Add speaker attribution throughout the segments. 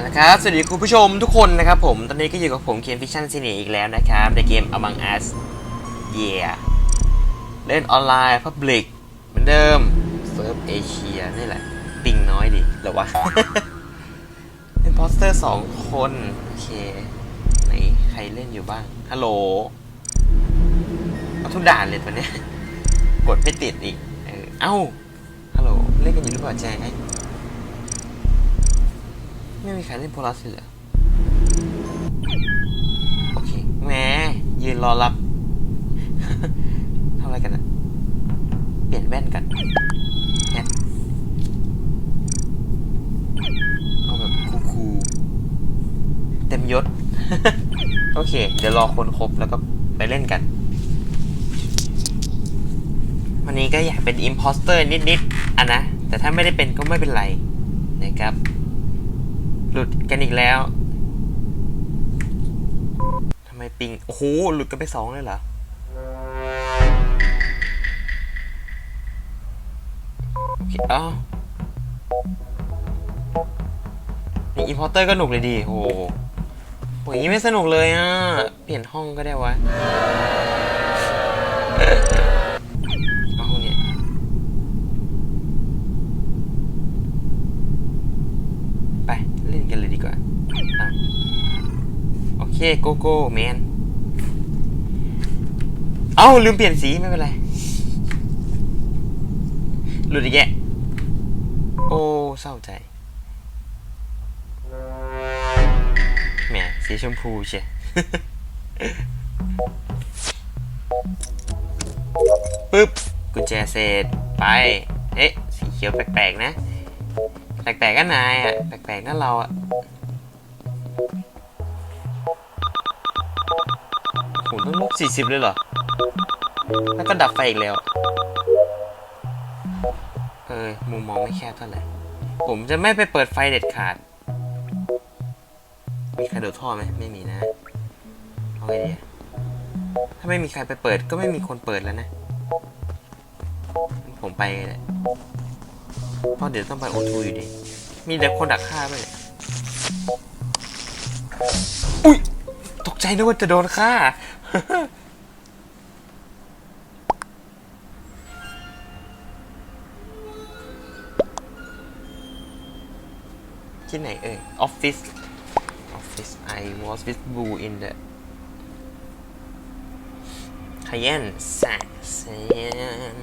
Speaker 1: เอาละครับ สวัสดีคุณผู้ชมทุกคนนะครับผม ตอนนี้ก็อยู่กับผมเคนฟิชชั่นซีเนีอีกแล้วนะครับ ในเกม Among Us Yeah เล่นออนไลน์ Public เหมือนเดิม เซิร์ฟเอเชียนี่แหละปิงน้อยดิหรอวะเป็นพอสเตอร์สองคน โอเค ไหน ใครเล่นอยู่บ้าง ฮัลโหลเอาทุกด่านเลยตอนเนี้ย กดไม่ติดอีกเออเอ้า ฮัลโหล เล่นกันอยู่หรือเปล่าแจ๊ค ไม่มีใครเล่นโพลัสเลยเหรอโอเคแหมยืนรอรับทำอะไรกันนะเปลี่ยนแว่นกันแฮะเอาแบบคูลๆเต็มยศ โอเค เดี๋ยวรอคนครบแล้วก็ไปเล่นกัน วันนี้ก็อยากเป็นอิมพอสเตอร์นิดๆอะนะ แต่ถ้าไม่ได้เป็นก็ไม่เป็นไรนะครับ หลุดกันอีกแล้วทำไมปิง โอ้โห หลุดกันไปสองเลยเหรอ โอเคเอ้านี่อีพอร์เตอร์ก็หนุกเลยดี โอ้โหโหอย่างนี้ไม่สนุกเลยอะ เปลี่ยนห้องก็ได้วะ เอาห้องเนี่ย ไปเล่นกันเลยดีกว่าอะโอ เคโกโก้แมน เอ้า ลืมเปลี่ยนสี ไม่เป็นไร หลุดอีกแยะ โอ้ เศร้าใจแหมสีชมพูเชียปึ๊บ กุญแจเสร็จ ไป เอ๊ะ สีเขียวแปลกๆนะ แปลกๆก็นายอะ แปลกๆก็เราอะ สี่สิบเลยเหรอ แล้วก็ดับไฟอีกแล้ว เออ มุมมองไม่แคบเท่าไหร่ ผมจะไม่ไปเปิดไฟเด็ดขาด มีใครโดดท่อไหม ไม่มีนะ เอาไงดีถ้าไม่มีใครไปเปิดก็ไม่มีคนเปิดแล้วนะ ผมไปเลยเพราะเดี๋ยวต้องไปโอทูอยู่ดี มีเด็กคนดักฆ่าไปเลยอุ้ย ตกใจนึกว่าจะโดนฆ่า ที่ไหนเอ่ยออฟฟิศออฟฟิศ I was with Boo in the Cayenne s a c s a n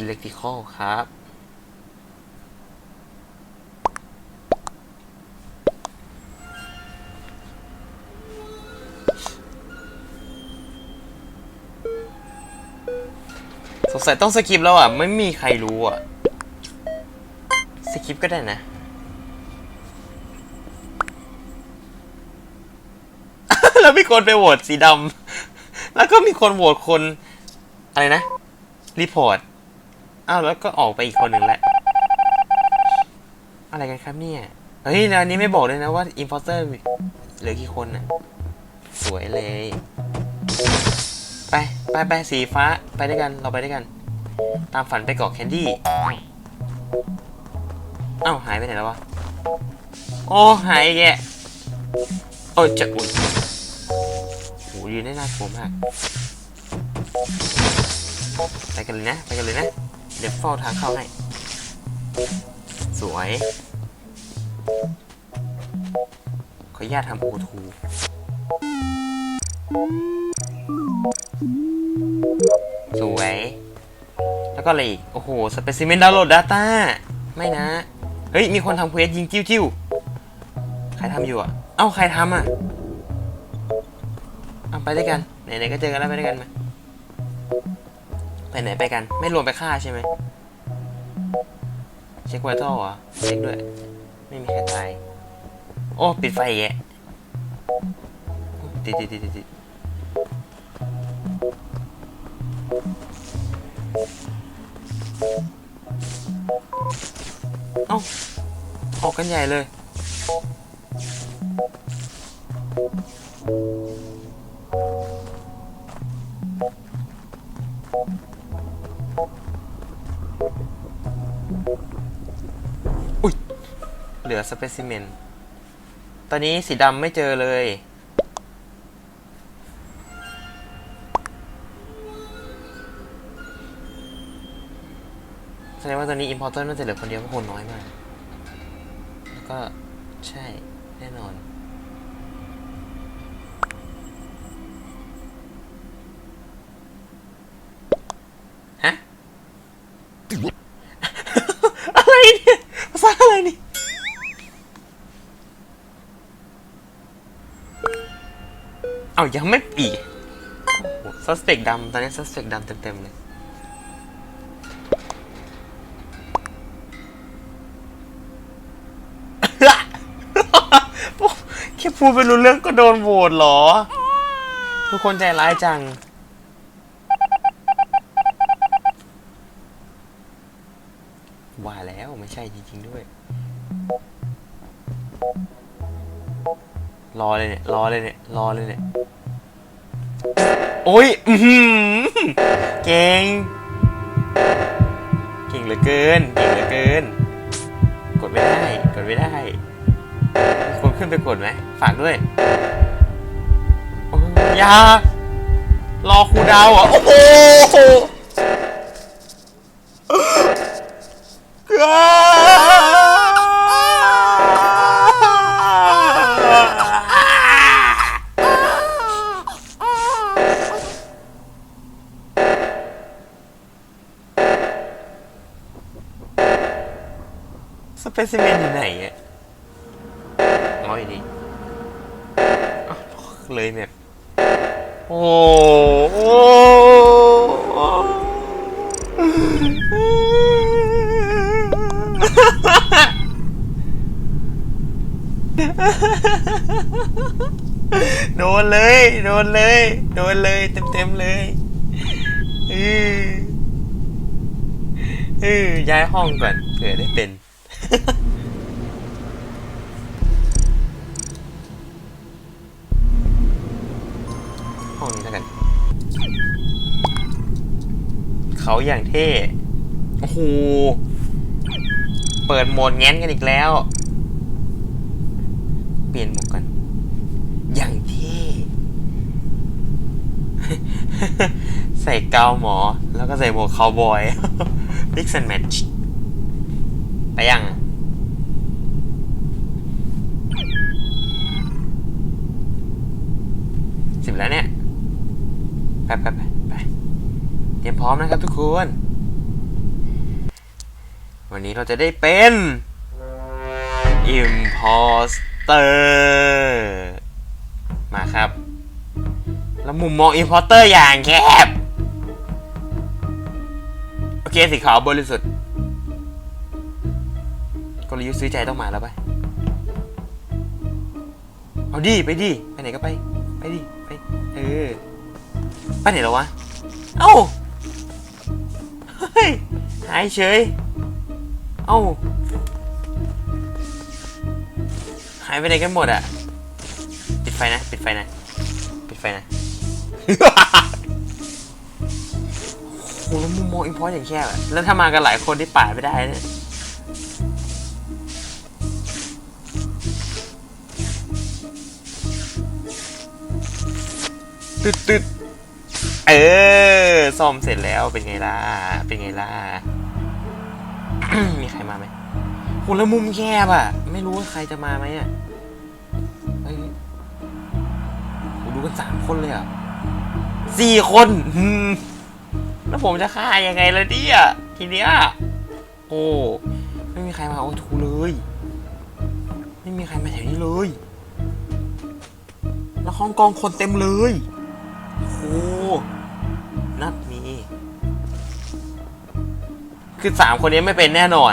Speaker 1: Electrical ครับ สัยต้องสกิปแล้วอะ ไม่มีใครรู้อะ สกิปก็ได้นะ แล้วมีคนไปโหวตสีดำ แล้วก็มีคนโหวตคน อะไรนะ รีพอร์ต อ้าว แล้วก็ออกไปอีกคนหนึ่งแหละ อะไรกันครับเนี่ย เฮ้ยแล้วอันนี้ไม่บอกเลยนะว่าอินฟอร์เตอร์เหลือกี่คนน่ะ สวยเลย ไปไปสีฟ้าไปด้วยกันเราไปด้วยกัน ตามฝันไปเกาะแคนดี้เอ้าหายไปไหนแล้ววะโอ้หายแกโอ้จะอุ่นโหยืนได้น่ากลัวมากไปกันเลยนะไปกันเลยนะเดี๋ยวเฝ้าทางเข้าให้สวยขออนุญาตทำโอทู สวย แล้วก็อะไรอีก โอ้โห สเปซิเมนดาวน์โหลด Data ไม่นะ เฮ้ย มีคนทำเควสยิงจิ้วจิ้วใครทำอยู่อะ เอ้า ใครทำอะเอาไปด้วยกัน ไหนๆ ก็เจอกันแล้วไปด้วยกันมาไปไหนไปกัน ไม่รวมไปฆ่าใช่ไหมเช็คไวท์ท่อเหรอเช็คด้วย ไม่มีใครตาย โอ้ ปิดไฟอีกแยะติดติดติดติด อ้าออกกันใหญ่เลย อุ้ยเหลือสเปซิเมน ตอนนี้สีดำไม่เจอเลย ดงว่าตอนนี้ importer น่าจะเหลือคนเดียวเพราะคนน้อยมาก แล้วก็ใช่แน่นอน ฮะ อะไรเนี่ยภาษาอะไรนี่เอายังไม่ปีซัสเปกดำตอนนี้ซัสเปกดำเต็มๆเลย ค่พูดไปรู้เรื่องก็โดนโหวตเหรอ ทุกคนใจร้ายจัง ว่าแล้วไม่ใช่จริงๆด้วย รอเลยเนี่ย รอเลยเนี่ย รอเลยเนี่ย โอ้ยอือหือเก่ง เก่งเหลือเกิน เก่งเหลือเกิน กดไม่ได้ กดไม่ได้คน ขึ้นไปกดไหม ฝากด้วยยารอครูดาวอะ โอ้โหสเปซิเมนอยู่ไหนอะเอาอีกดีอ้าว เลยเนี่ย โอ้โหโดนเลย โดนเลย โดนเลย เต็มเต็มเลยเออเออย้ายห้องก่อนเผื่อได้เป็น ห้องนี้แล้วกัน เขาอย่างเท่ โอ้โห เปิดโหมดแง้นกันอีกแล้ว เปลี่ยนหมวกกัน อย่างเท่ ใส่กาวหมอ แล้วก็ใส่หมวกคาวบอย Mix and match ไปยัง สิบแล้วเนี่ย ไปไปไปไปเต พร้อมนะครับทุกคน วันนี้เราจะได้เป็น Imposter มาครับ แล้วมุมมอง Imposter อย่างแคบ โอเคสีขาวบริสุทธิ์กลยุทธ์ซื้อใจต้องมาแล้วไป เอาดิ ไปดิ ไปไหนก็ไป ไปดิ ไป เออ ไปไหนแล้ววะ เอ้า เฮ้ย หายเฉย เอ้า หายไปไหนกันหมดอะปิดไฟนะ ปิดไฟนะ ปิดไฟนะโอ้โหแล้วมุมมองอินพอร์ตอย่างแคบอะแล้วถ้ามากันหลายคนที่ป่าไม่ได้เนี่ยตึดตึด ออซ่อมเสร็จแล้วเป็นไงล่ะ เป็นไงล่ะ มีใครมาไหมโหแล้วมุมแคบอะ ไม่รู้ว่าใครจะมาไหมอะเฮ้ยโหดูกันสามคนเลยอะสี่คนแล้วผมจะฆ่ายังไงล่ะเนี่ยทีเนี้ยโอ้ไม่มีใครมาโอ้ทูเลย ไม่มีใครมาแถวนี้เลย แล้วห้องกองคนเต็มเลยโอ้ คือสามคนนี้ไม่เป็นแน่นอน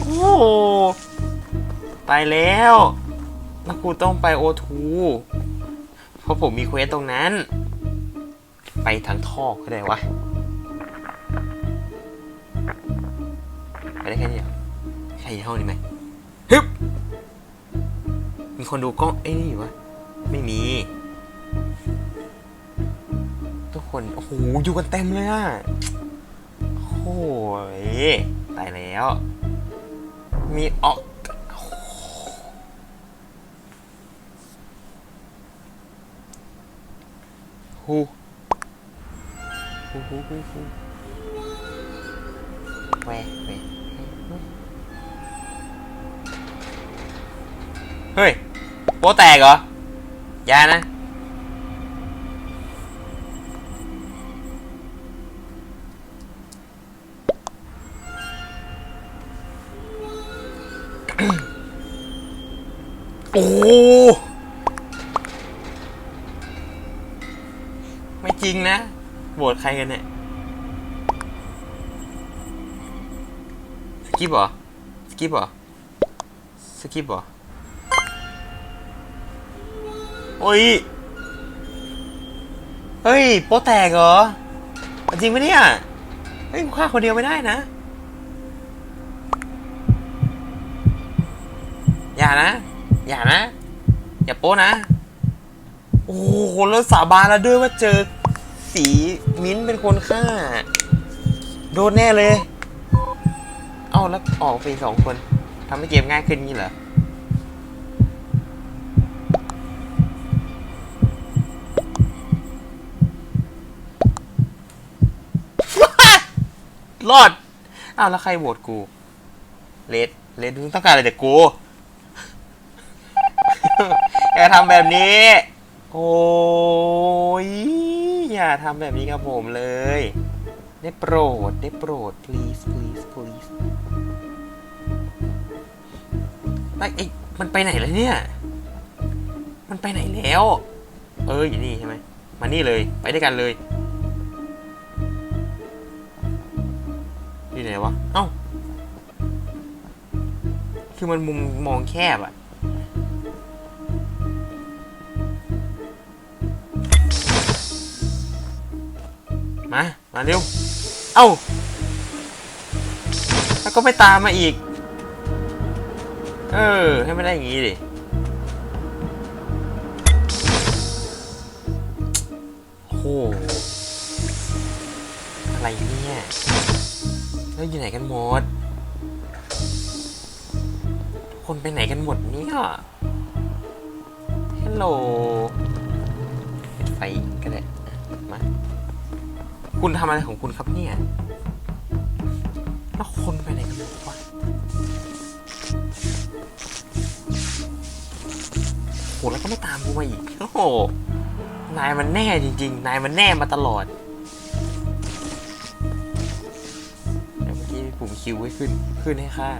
Speaker 1: โอ้ไปแล้วแล้วกูต้องไปโอทูเพราะผมมีเควสตรงนั้น ไปทางท่อก็ได้วะ ไปได้แค่นี้เหรอใครอยู่ห้องนี้ไหมฮึบมีคนดูกล้อง เอ้ยนี่อยู่วะ ไม่มี คน โอ้โห อยู่กันเต็มเลยอะโอ้ยตายแล้ว มีออกฮูฮูฮูฮูฮูแหวแหวเฮ้ย โปแตกเหรอ ยานะ โอ้ไม่จริงนะโหวตใครกันเนี่ยสกิปเหรอสกิปเหรอสกิปเหรอโอ้ยเฮ้ยโป๊แตกเหรอ จริงไหมเนี่ยเฮ้ยกูฆ่าคนเดียวไม่ได้นะ อย่านะ อย่านะ อย่าโป๊นะ โอ้โหแล้วสาบานแล้วด้วยว่าเจอสีมิ้นเป็นคนฆ่า โดนแน่เลย เอ้าแล้วออกไปสองคนทำให้เกมง่ายขึ้นงี้เหรอรอด อ้าวแล้วใครโหวตกู เลดเลดมึงต้องการอะไรจากกู อย่าทำแบบนี้ โอ้ยอย่าทำแบบนี้กับผมเลย ได้โปรด ได้โปรด please please please ไอ้ไอ้มันไปไหนแล้วเนี่ย มันไปไหนแล้ว เอออยู่นี่ใช่ไหม มานี่เลย ไปด้วยกันเลย อยู่ไหนวะ เอ้า คือมันมุมมองแคบอะ มา มาเร็ว เอ้า แล้วก็ไม่ตามมาอีก เออ ให้ไม่ได้อย่างงี้ดิโอ้หอะไรเนี่ยแล้วอยู่ไหนกันหมด คนไปไหนกันหมดเนี่ยฮัลโหลปิดไฟก็ได้ คุณทำอะไรของคุณครับเนี่ย แล้วคนไปไหนกันหมดวะโหแล้วก็ไม่ตามกูมาอีก โอ้โห นายมันแน่จริง ๆ นายมันแน่มาตลอดเดี๋ยวเมื่อกี้ปุ่มคิวไว้ขึ้น ขึ้นให้ค่า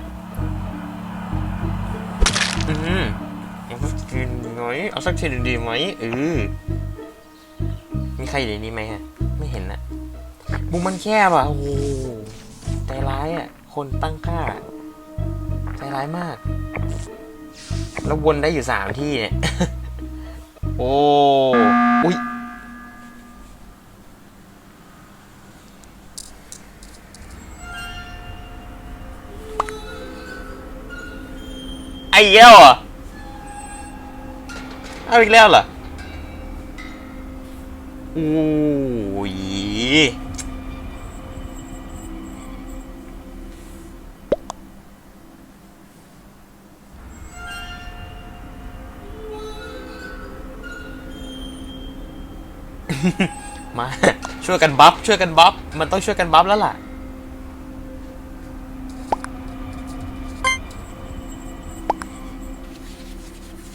Speaker 1: อืมยังไม่กินหน่อยเอาสักทีดีไหมเออมีใครอยู่ในนี้ไหมฮะ ไม่เห็นนะ มุมมันแคบอะ โอ้โหใจร้ายอะ คนตั้งค่า ใจร้ายมาก แล้ววนได้อยู่สามที่เนี่ย โอ้ อุ้ยไอ้เหี้ยวอะเอาอีกแล้วเหรอโอ้ย มาช่วยกันบัฟช่วยกันบัฟมันต้องช่วยกันบัฟแล้วล่ะ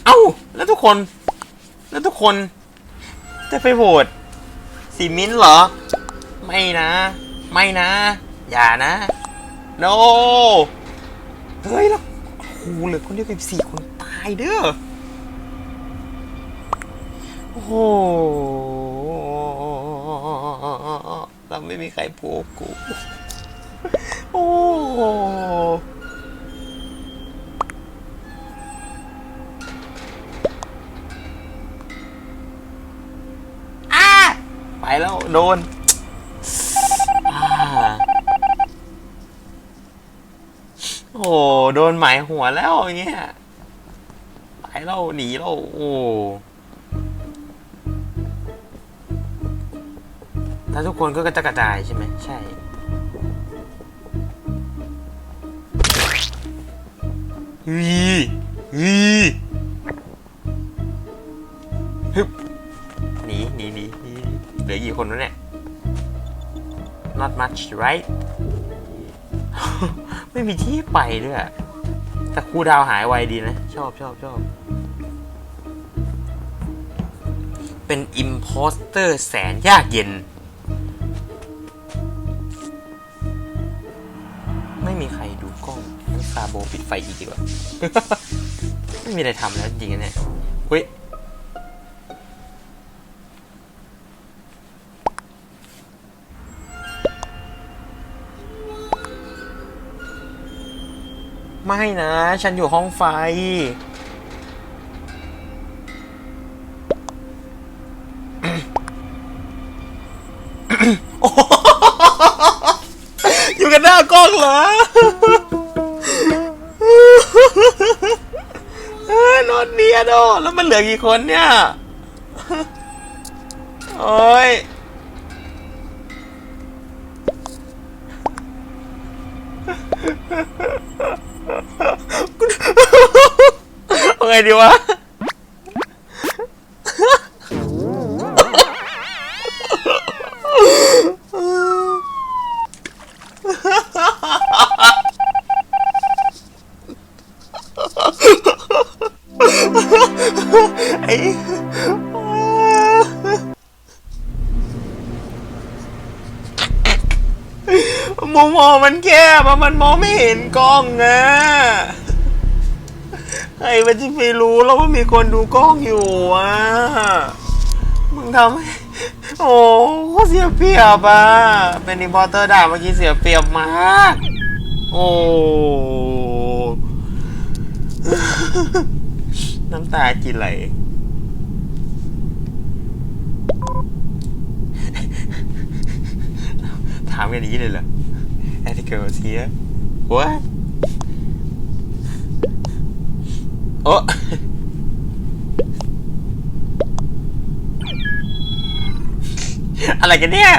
Speaker 1: เอ้า แล้วทุกคน แล้วทุกคนจะไปโหวตสีมิ้นเหรอ ไม่นะ ไม่นะ อย่านะ no เฮ้ยแล้วโอ้เหลือคนเดียวกับสี่คนตายเด้อ โอ้ ไม่มีใครพูดกู โอ้โหอะไปแล้ว โดนอ่าโอ้โหโดนหมายหัวแล้วอย่างเงี้ย ไปแล้วหนีแล้ว โอ้ ถ้าทุกคนก็จะกระจายใช่ไหมใช่ วีวีฮึบหนีหนีหนีหนีเหลือกี่คนวะเนี่ย not much right ไม่มีที่ไปด้วย แต่ครูดาวหายไวดีนะ ชอบชอบชอบ เป็นอิมโพสเตอร์แสนยากเย็น โบปิดไฟอีกดีกว่าไม่มีอะไรทำแล้วจริงๆเนี่ยเฮ้ยไม่นะ ฉันอยู่ห้องไฟ อยู่กันหน้ากล้องเหรอ เอ้ยนเนียนอะแล้วมันเหลือกี่คนเนี่ย โอ้ยเอาไงดีวะ มุมมองมันแคบอะมันมองไม่เห็นกล้องอะไอ้มันจะไปรู้แล้วว่ามีคนดูกล้องอยู่อะมึงทำให้โอ้โหเสียเปรียบอะเป็นรีพอร์เตอร์ด่าเมื่อกี้เสียเปรียบมาก โอ้ น้ำตาจิไหลถามกันอย่างนี้เลยเหรอ As a girl here what โอ้อะไรกันเนี่ย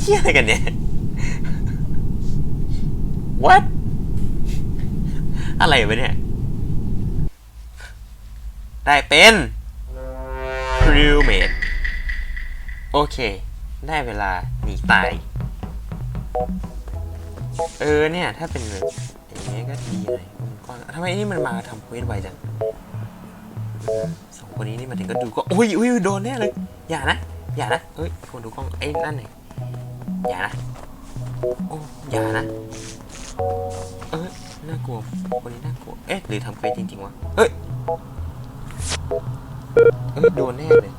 Speaker 1: เฮียอะไรกันเนี่ย what อะไรวะเนี่ย ได้เป็น crewmate โอเค ได้เวลาหนีตาย เออเนี่ย ถ้าเป็นแบบอย่างเงี้ยก็ดีหน่อยมันทำไมนี่มันมาทำเควสไวจังอืมสองคนนี้นี่มาถึงก็ดูก็อุ้ยอุ้ยโดนแน่เลย อย่านะ อย่านะเฮ้ยคนดูกล้องเอ้นั่นไหนอย่านะโอ้อย่านะ เอ้ยน่ากลัวคนนี้น่ากลัว เอ๊ะหรือทำเควสจริงๆวะ เฮ้ยเฮ้ยโดนแน่เลย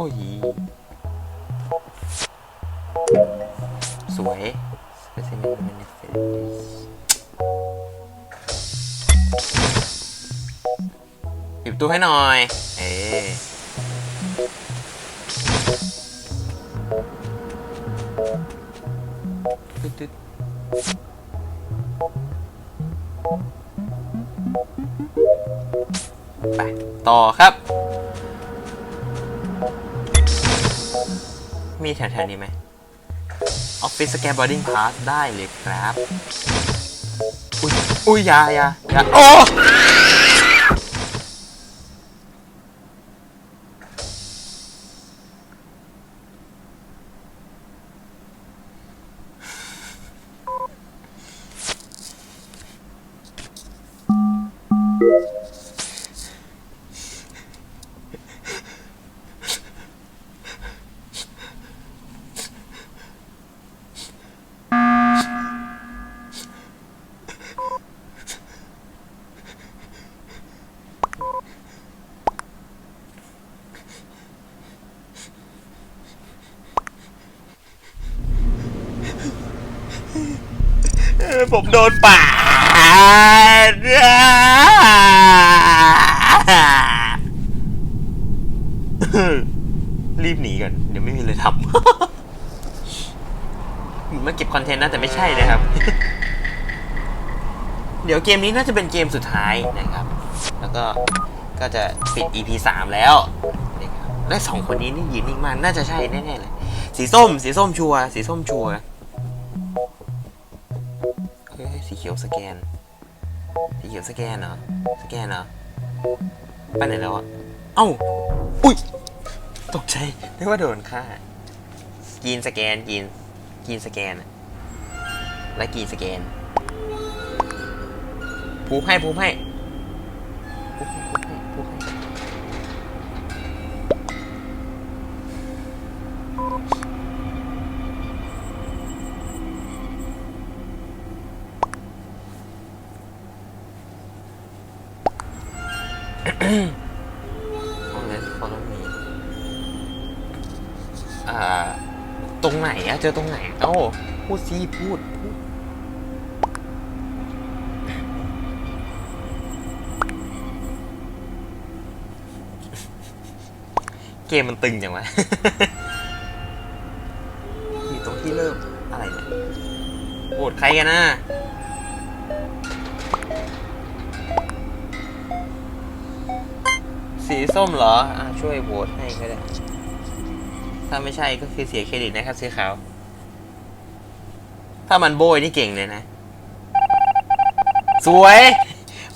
Speaker 1: อ้ย สวย Specimen Manifest ปิดประตูให้หน่อย เอ๊ตึ๊ดตึ๊ดไป ต่อครับ แถวๆนี้ไหมออฟฟิศสแกนบอร์ดิ้งพาสได้เลยครับ อุ้ยอุ้ยอยาอยาอยาโอ้ ผมโดนป่าดรีบหนีกันเดี๋ยวไม่มีเลยทำมาเก็บคอนเทนต์นะแต่ไม่ใช่นะครับ เดี๋ยวเกมนี้น่าจะเป็นเกมสุดท้ายนะครับ แล้วก็ก็จะปิด EP 3 แล้วนะครับและสองคนนี้นี่ยืนนิ่งมากน่าจะใช่แน่ๆเลย สีส้ม สีส้มชัวร์สีส้มชัว แกนสีเขียวสแกนเหรอสแกนเหรอไปไหนแล้วอะเอ้าอุ้ยตกใจนึกว่าโดนฆ่ากีนสแกนกีนกีนสแกน และกีนสแกนผูให้ผูให้พูให้ เจอตรงไหน เอ้า พูดสิพูดพูด เกมมันตึงจังวะ อยู่ตรงที่เริ่ม อะไรเนี่ยโหวตใครกันนะสีส้มเหรอ อ่าช่วยโหวตให้ก็ได้ ถ้าไม่ใช่ก็คือเสียเครดิตนะครับสีขาว ถ้ามันโบยนี่เก่งเลยนะ สวย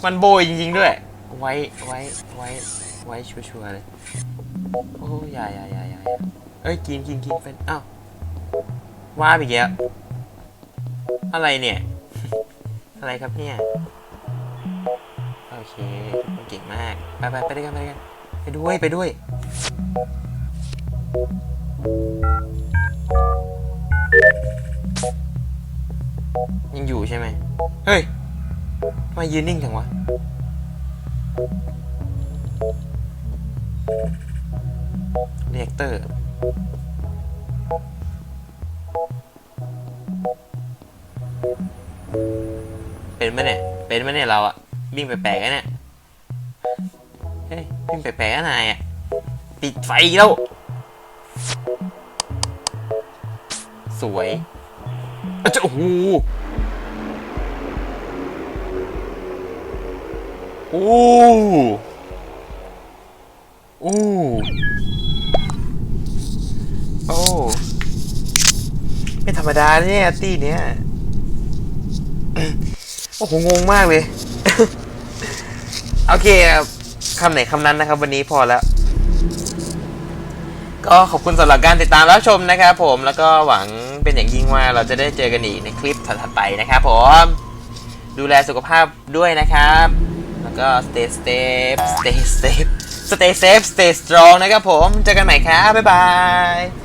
Speaker 1: มันโบยจริงๆด้วย ไว้ไว้ไว้ไว้ชัวร์ๆเลย โอ้ยอย่าอย่าอย่าอย่าอย่เอ้ยกินกินกินเป็นอ้าวว่าไปอีกแล้วอะไรเนี่ย อะไรครับเนี่ย โอเคเก่งมาก ไปไปไปด้วยกันไปด้วยกัน ไปด้วยไปด้วย ยังอยู่ใช่ไหม เฮ้ยทำไมยืนนิ่งจังวะ เรียกเตอร์ เป็นไหมเนี่ย เป็นไหมเนี่ยเราอะวิ่งแปลกๆอะเนี่ย เฮ้ย วิ่งแปลกๆอะนายอะปิดไฟอีกแล้ว สวยอะจะ โอ้โหโอ้โอ้โอ้ไม่ธรรมดาเนี่ยตีเนี้ยโอ้โหงงมากเลย โอเคครับคำไหนคำนั้นนะครับ วันนี้พอแล้ว ก็ขอบคุณสำหรับการติดตามรับชมนะครับผมแล้วก็หวัง เป็นอย่างยิ่งว่าเราจะได้เจอกันอีกในคลิปถัดๆไปนะครับผม ดูแลสุขภาพด้วยนะครับ แล้วก็ stay safe stay safe stay safe stay strong นะครับผม เจอกันใหม่ครับ บ๊ายบาย